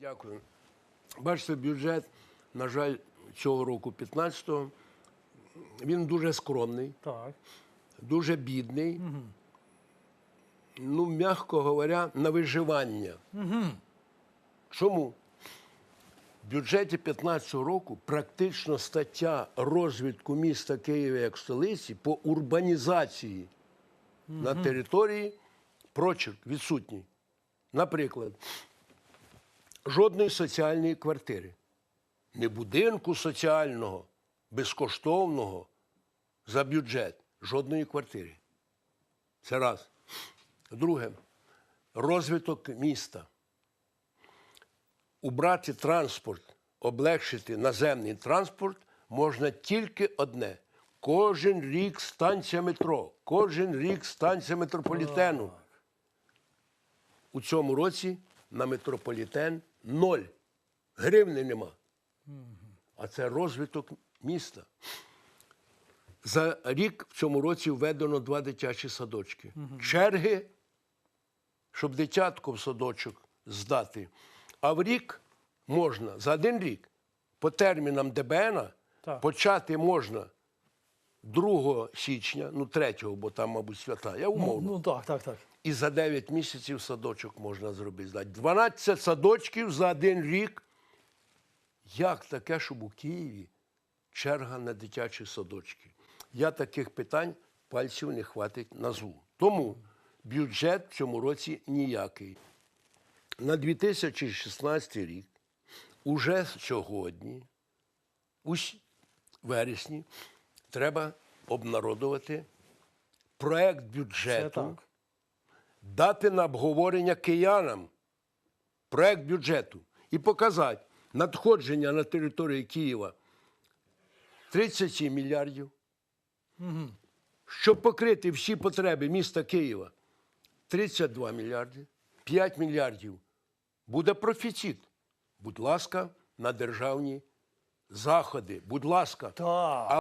Дякую. Бачите, бюджет, на жаль, цього року 15-го, він дуже скромний, Так. дуже бідний. Ну, м'яко говоря, на виживання. Чому? В бюджеті 15-го року практично стаття розвитку міста Києва як столиці по урбанізації на території прочерк відсутній. Наприклад, жодної соціальної квартири, не будинку соціального, безкоштовного за бюджет, жодної квартири. Це раз. Друге, розвиток міста. Убрати транспорт, облегшити наземний транспорт можна тільки одне. Кожен рік станція метро, кожен рік станція метрополітену. У цьому році на метрополітен ноль. Гривни нема. А це розвиток міста. За рік в цьому році введено два дитячі садочки. Черги, щоб дитятко в садочок здати. А в рік можна, за один рік, по термінам ДБН, почати можна 2 січня, ну 3, бо там, мабуть, свята. Я умовно. Ну так, так, так. І за 9 місяців садочок можна зробити. здати. 12 садочків за один рік. Як таке, щоб у Києві черга на дитячі садочки? Я таких питань пальців не хватить назву. Тому бюджет в цьому році ніякий. На 2016 рік, уже сьогодні, у вересні, треба обнародувати проект бюджету дати на обговорення киянам проект бюджету і показати надходження на території Києва 37 мільярдів. Щоб покрити всі потреби міста Києва 32 мільярди, 5 мільярдів буде профіцит. Будь ласка, на державні заходи. Будь ласка. Так.